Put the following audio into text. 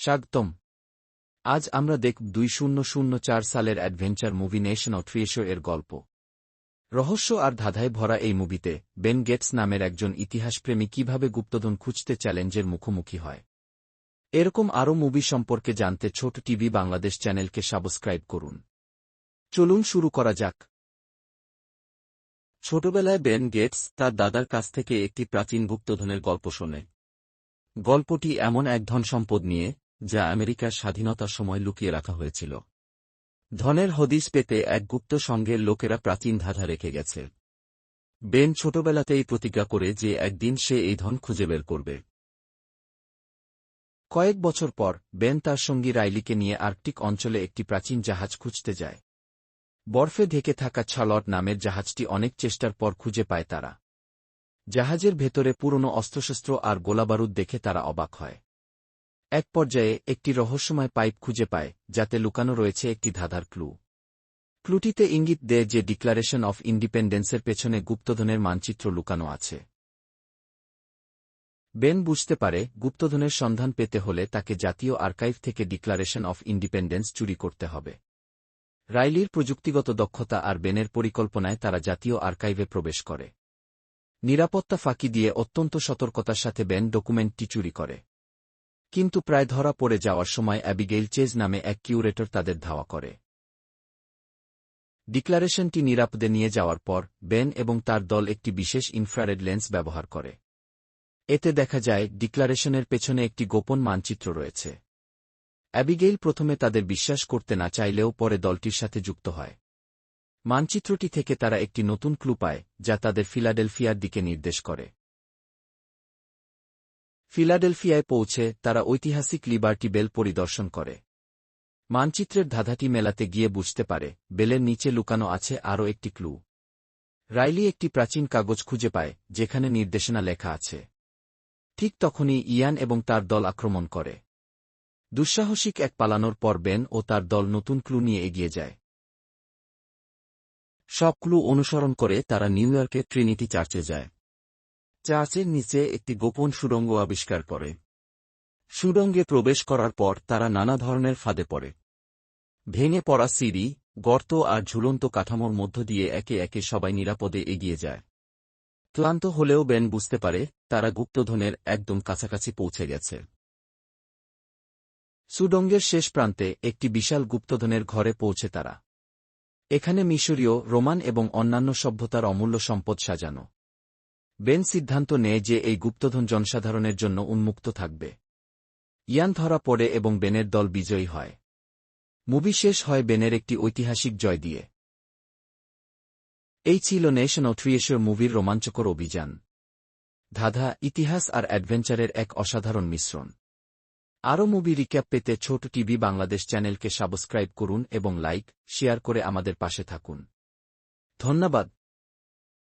স্বাগতম। আজ আমরা দেখব দুই শূন্য শূন্য চার সালের adventure movie nation of treasure এর গল্প। রহস্য আর ধাঁধায় ভরা এই মুভিতে বেন গেটস নামের একজন ইতিহাসপ্রেমী কীভাবে গুপ্তধন খুঁজতে চ্যালেঞ্জের মুখোমুখি হয়। এরকম আরও মুভি সম্পর্কে জানতে ছোট টিভি বাংলাদেশ চ্যানেলকে সাবস্ক্রাইব করুন। চলুন শুরু করা যাক। ছোটবেলায় বেন গেটস তার দাদার কাছ থেকে একটি প্রাচীন গুপ্তধনের গল্প শোনে। গল্পটি এমন এক ধন সম্পদ নিয়ে যা আমেরিকার স্বাধীনতার সময় লুকিয়ে রাখা হয়েছিল। ধনের হদিস পেতে এক গুপ্ত সঙ্গের লোকেরা প্রাচীন ধাঁধা রেখে গেছে। বেন ছোটবেলাতেই প্রতিজ্ঞা করে যে একদিন সে এই ধন খুঁজে বের করবে। কয়েক বছর পর, বেন তার সঙ্গী রাইলিকে নিয়ে আর্কটিক অঞ্চলে একটি প্রাচীন জাহাজ খুঁজতে যায়। বরফে ঢেকে থাকা ছালট নামের জাহাজটি অনেক চেষ্টার পর খুঁজে পায় তারা। জাহাজের ভেতরে পুরনো অস্ত্রশস্ত্র আর গোলাবারুদ দেখে তারা অবাক হয়। এক পর্যায়ে একটি রহস্যময় পাইপ খুঁজে পায়, যাতে লুকানো রয়েছে একটি ধাঁধার ক্লু। ক্লুটিতে ইঙ্গিত দেয় যে ডিক্লারেশন অফ ইন্ডিপেন্ডেন্সের পেছনে গুপ্তধনের মানচিত্র লুকানো আছে। বেন বুঝতে পারে, গুপ্তধনের সন্ধান পেতে হলে তাকে জাতীয় আর্কাইভ থেকে ডিক্লারেশন অফ ইন্ডিপেন্ডেন্স চুরি করতে হবে। রাইলির প্রযুক্তিগত দক্ষতা আর বেনের পরিকল্পনায় তারা জাতীয় আর্কাইভে প্রবেশ করে। নিরাপত্তা ফাঁকি দিয়ে অত্যন্ত সতর্কতার সাথে বেন ডকুমেন্টটি চুরি করে। কিন্তু প্রায় ধরা পড়ে যাওয়ার সময় অ্যাবিগেইল চেজ নামে এক কিউরেটর তাদের ধাওয়া করে। ডিক্লারেশনটি নিরাপদে নিয়ে যাওয়ার পর, বেন এবং তার দল একটি বিশেষ ইনফ্রারেড লেন্স ব্যবহার করে। এতে দেখা যায়, ডিক্লারেশনের পেছনে একটি গোপন মানচিত্র রয়েছে। অ্যাবিগেইল প্রথমে তাদের বিশ্বাস করতে না চাইলেও পরে দলটির সাথে যুক্ত হয়। মানচিত্রটি থেকে তারা একটি নতুন ক্লু পায়, যা তাদের ফিলাডেলফিয়ার দিকে নির্দেশ করে। ফিলাডেলফিয়ায় পৌঁছে তারা ঐতিহাসিক লিবার্টি বেল পরিদর্শন করে। মানচিত্রের ধাঁধাটি মেলাতে গিয়ে বুঝতে পারে, বেলের নিচে লুকানো আছে আরও একটি ক্লু। রাইলি একটি প্রাচীন কাগজ খুঁজে পায়, যেখানে নির্দেশনা লেখা আছে। ঠিক তখনই ইয়ান এবং তার দল আক্রমণ করে। দুঃসাহসিক এক পালানোর পর বেন ও তার দল নতুন ক্লু নিয়ে এগিয়ে যায়। সব ক্লু অনুসরণ করে তারা নিউ ইয়র্কের ট্রিনিটি চার্চে যায়। চার্চের নিচে একটি গোপন সুড়ঙ্গ আবিষ্কার করে। সুড়ঙ্গে প্রবেশ করার পর তারা নানা ধরনের ফাঁদে পড়ে। ভেঙে পড়া সিঁড়ি, গর্ত আর ঝুলন্ত কাঠামোর মধ্য দিয়ে একে একে সবাই নিরাপদে এগিয়ে যায়। ক্লান্ত হলেও বেন বুঝতে পারে, তারা গুপ্তধনের একদম কাছাকাছি পৌঁছে গেছে। সুডঙ্গের শেষ প্রান্তে একটি বিশাল গুপ্তধনের ঘরে পৌঁছে তারা। এখানে মিশরীয়, রোমান এবং অন্যান্য সভ্যতার অমূল্য সম্পদ সাজানো। বেন সিদ্ধান্ত নেয় যে এই গুপ্তধন জনসাধারণের জন্য উন্মুক্ত থাকবে। ইয়ান ধরা পড়ে এবং বেনের দল বিজয়ী হয়। মুভি শেষ হয় বেনের একটি ঐতিহাসিক জয় দিয়ে। এই ছিল নেশন ও ট্রিয়েশর মুভির রোমাঞ্চকর অভিযান। ধাঁধা, ইতিহাস আর অ্যাডভেঞ্চারের এক অসাধারণ মিশ্রণ। আরও মুভি রিক্যাপ পেতে ছোট টিভি বাংলাদেশ চ্যানেলকে সাবস্ক্রাইব করুন এবং লাইক, শেয়ার করে আমাদের পাশে থাকুন। ধন্যবাদ।